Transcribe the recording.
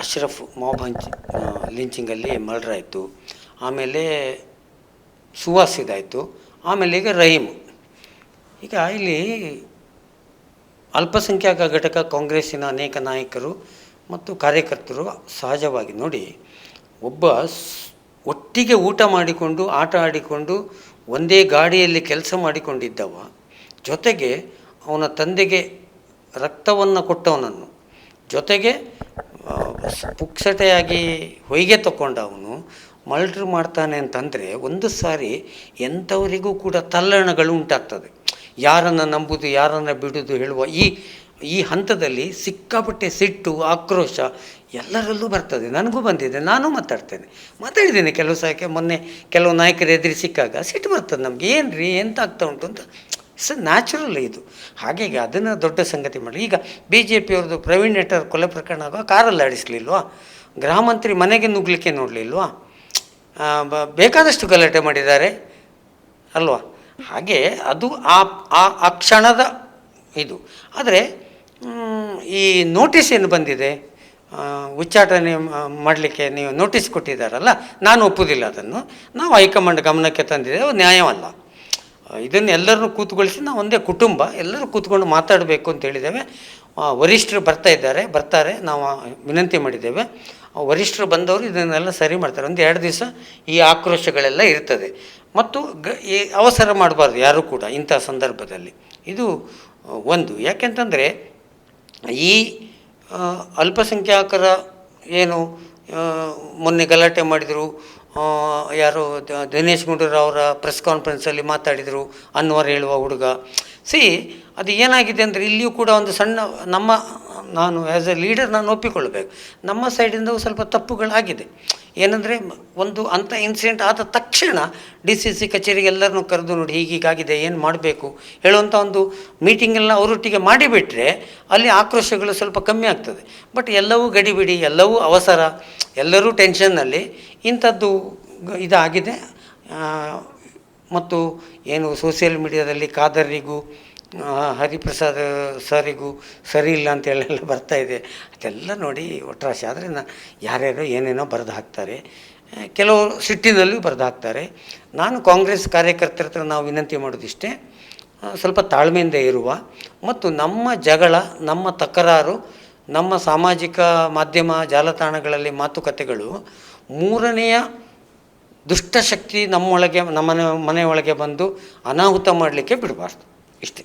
Ashraf mob ಹಂಚ್ ಲಿಂಚಿಂಗಲ್ಲಿ murder ಆಯಿತು. ಆಮೇಲೆ ಸುಹಾಸ್ ಇದಾಯಿತು. ಆಮೇಲೆ ಈಗ ರಹೀಮ್. ಈಗ ಇಲ್ಲಿ ಅಲ್ಪಸಂಖ್ಯಾತ ಘಟಕ ಕಾಂಗ್ರೆಸ್ಸಿನ ಅನೇಕ ನಾಯಕರು ಮತ್ತು ಕಾರ್ಯಕರ್ತರು ಸಹಜವಾಗಿ ನೋಡಿ, ಒಬ್ಬ ಒಟ್ಟಿಗೆ ಊಟ ಮಾಡಿಕೊಂಡು, ಆಟ ಆಡಿಕೊಂಡು, ಒಂದೇ ಗಾಡಿಯಲ್ಲಿ ಕೆಲಸ ಮಾಡಿಕೊಂಡಿದ್ದವ, ಜೊತೆಗೆ ಅವನ ತಂದೆಗೆ ರಕ್ತವನ್ನು ಕೊಟ್ಟವನನ್ನು, ಜೊತೆಗೆ ಪುಕ್ಸಟೆಯಾಗಿ ಹೊಯ್ಗೆ ತಗೊಂಡವನು ಮಲ್ಟ್ರ್ ಮಾಡ್ತಾನೆ ಅಂತಂದರೆ ಒಂದು ಸಾರಿ ಎಂಥವರಿಗೂ ಕೂಡ ತಲ್ಲಣಗಳು ಉಂಟಾಗ್ತದೆ. ಯಾರನ್ನು ನಂಬುದು, ಯಾರನ್ನು ಬಿಡುವುದು ಹೇಳುವ ಈ ಈ ಹಂತದಲ್ಲಿ ಸಿಕ್ಕಾಪಟ್ಟೆ ಸಿಟ್ಟು, ಆಕ್ರೋಶ ಎಲ್ಲರಲ್ಲೂ ಬರ್ತದೆ. ನನಗೂ ಬಂದಿದೆ, ನಾನು ಮಾತಾಡ್ತೇನೆ. ಮಾತಾಡಿದ್ದೇನೆ ಕೆಲವು ಸಾಕೆ ಮೊನ್ನೆ ಕೆಲವು ನಾಯಕರು ಎದುರು ಸಿಕ್ಕಾಗ ಸಿಟ್ಟು ಬರ್ತದೆ ನಮಗೆ. ಏನು ರೀ ಎಂತ ಆಗ್ತಾ ಉಂಟು ಅಂತ ಇಟ್ಸ್ ನ್ಯಾಚುರಲ್ ಇದು. ಹಾಗಾಗಿ ಅದನ್ನು ದೊಡ್ಡ ಸಂಗತಿ ಮಾಡಿ. ಈಗ ಬಿ ಜೆ ಪಿಯವ್ರದ್ದು ಪ್ರವೀಣ್ ನೆಟ್ಟರ್ ಕೊಲೆ ಪ್ರಕರಣ ಆಗುವ ಕಾರಲ್ಲಿ ಆಡಿಸ್ಲಿಲ್ವಾ? ಗೃಹ ಮನೆಗೆ ನುಗ್ಲಿಕ್ಕೆ ನೋಡಲಿಲ್ವಾ? ಬೇಕಾದಷ್ಟು ಗಲಾಟೆ ಮಾಡಿದ್ದಾರೆ. ಅಲ್ವಾ? ಹಾಗೆ ಅದು ಆ, ಆ- ಕ್ಷಣದ ಇದು. ಆದರೆ ಈ ನೋಟಿಸ್ ಏನು ಬಂದಿದೆ? ಉಚ್ಚಾಟನೆ ಮಾಡಲಿಕ್ಕೆ ನೀವು ನೋಟಿಸ್ ಕೊಟ್ಟಿದ್ದಾರಲ್ಲ? ನಾನು ಒಪ್ಪುವುದಿಲ್ಲ ಅದನ್ನು. ನಾವು ಹೈಕಮಾಂಡ್ ಗಮನಕ್ಕೆ ತಂದಿದ್ದೇವೆ ನ್ಯಾಯವಲ್ಲ. ಇದನ್ನು ಕೂತ್ಕೊಳಿಸಿ ನಾವು ಒಂದೇ ಕುಟುಂಬ, ಎಲ್ಲರೂ ಕೂತ್ಕೊಂಡು ಮಾತಾಡಬೇಕು ಅಂತ ಹೇಳಿದ್ದೇವೆ. ವರಿಷ್ಠರು ಬರ್ತಾ ಇದ್ದಾರೆ, ಬರ್ತಾರೆ, ನಾವು ವಿನಂತಿ ಮಾಡಿದ್ದೇವೆ. ವರಿಷ್ಠರು ಬಂದವರು ಇದನ್ನೆಲ್ಲ ಸರಿ ಮಾಡ್ತಾರೆ. ಒಂದು ಎರಡು ದಿವಸ ಈ ಆಕ್ರೋಶಗಳೆಲ್ಲ ಇರ್ತದೆ. ಮತ್ತು ಗ, ಈ ಅವಸರ ಮಾಡಬಾರ್ದು ಯಾರೂ ಕೂಡ ಇಂಥ ಸಂದರ್ಭದಲ್ಲಿ. ಇದು ಒಂದು. ಯಾಕೆಂತಂದರೆ, ಈ ಅಲ್ಪಸಂಖ್ಯಾತರ ಏನು ಮೊನ್ನೆ ಗಲಾಟೆ ಮಾಡಿದರು ಯಾರು ದಿನೇಶ್ ಗುಂಡೂರಾವ್ ಅವರ ಪ್ರೆಸ್ ಕಾನ್ಫರೆನ್ಸಲ್ಲಿ ಮಾತಾಡಿದರು, ಅನ್ವರ್ ಹೇಳುವ ಹುಡುಗ. ಸಿ ಅದು ಏನಾಗಿದೆ ಅಂದರೆ ಇಲ್ಲಿಯೂ ಕೂಡ ಒಂದು ಸಣ್ಣ, ನಮ್ಮ, ನಾನು ಆ್ಯಸ್ ಎ ಲೀಡರ್ ನಾನು ಒಪ್ಪಿಕೊಳ್ಳಬೇಕು ನಮ್ಮ ಸೈಡಿಂದ ಸ್ವಲ್ಪ ತಪ್ಪುಗಳಾಗಿದೆ. ಏನಂದರೆ ಒಂದು ಅಂಥ ಇನ್ಸಿಡೆಂಟ್ ಆದ ತಕ್ಷಣ ಡಿ ಸಿ ಸಿ ಕಚೇರಿಗೆ ಎಲ್ಲರನ್ನೂ ಕರೆದು ನೋಡಿ ಹೀಗೀಗಾಗಿದೆ ಏನು ಮಾಡಬೇಕು? ಹೇಳುವಂಥ ಒಂದು ಮೀಟಿಂಗೆಲ್ಲ ಅವರೊಟ್ಟಿಗೆ ಮಾಡಿಬಿಟ್ರೆ ಅಲ್ಲಿ ಆಕ್ರೋಶಗಳು ಸ್ವಲ್ಪ ಕಮ್ಮಿ ಆಗ್ತದೆ. ಬಟ್ ಎಲ್ಲವೂ ಗಡಿಬಿಡಿ ಎಲ್ಲವೂ ಅವಸರ ಎಲ್ಲರೂ ಟೆನ್ಷನ್ನಲ್ಲಿ ಇಂಥದ್ದು ಇದಾಗಿದೆ. ಮತ್ತು ಏನು ಸೋಷಿಯಲ್ ಮೀಡಿಯಾದಲ್ಲಿ ಖಾದರ್ರಿಗೂ ಆ, ಹರಿಪ್ರಸಾದ್ ಸರಿಗೂ ಸರಿ ಇಲ್ಲ ಅಂತೇಳೆಲ್ಲ ಇದೆ. ಅದೆಲ್ಲ ನೋಡಿ ಒಟ್ರಾಶಿ. ಆದ್ದರಿಂದ ಯಾರ್ಯಾರೋ ಏನೇನೋ ಬರೆದು ಹಾಕ್ತಾರೆ. ಕೆಲವು ಸಿಟ್ಟಿನಲ್ಲೂ ಬರೆದು ಹಾಕ್ತಾರೆ. ನಾನು ಕಾಂಗ್ರೆಸ್ ಕಾರ್ಯಕರ್ತರ ಹತ್ರ ನಾವು ವಿನಂತಿ ಮಾಡೋದಿಷ್ಟೇ ಸ್ವಲ್ಪ ತಾಳ್ಮೆಯಿಂದ ಇರುವ ಮತ್ತು ನಮ್ಮ ಜಗಳ, ನಮ್ಮ ತಕರಾರು, ನಮ್ಮ ಸಾಮಾಜಿಕ ಮಾಧ್ಯಮ ಜಾಲತಾಣಗಳಲ್ಲಿ ಮಾತುಕತೆಗಳು ಮೂರನೆಯ ದುಷ್ಟಶಕ್ತಿ ನಮ್ಮೊಳಗೆ ನಮ್ಮನೆ ಮನೆಯೊಳಗೆ ಬಂದು ಅನಾಹುತ ಮಾಡಲಿಕ್ಕೆ ಬಿಡಬಾರ್ದು. ಇಷ್ಟೇ.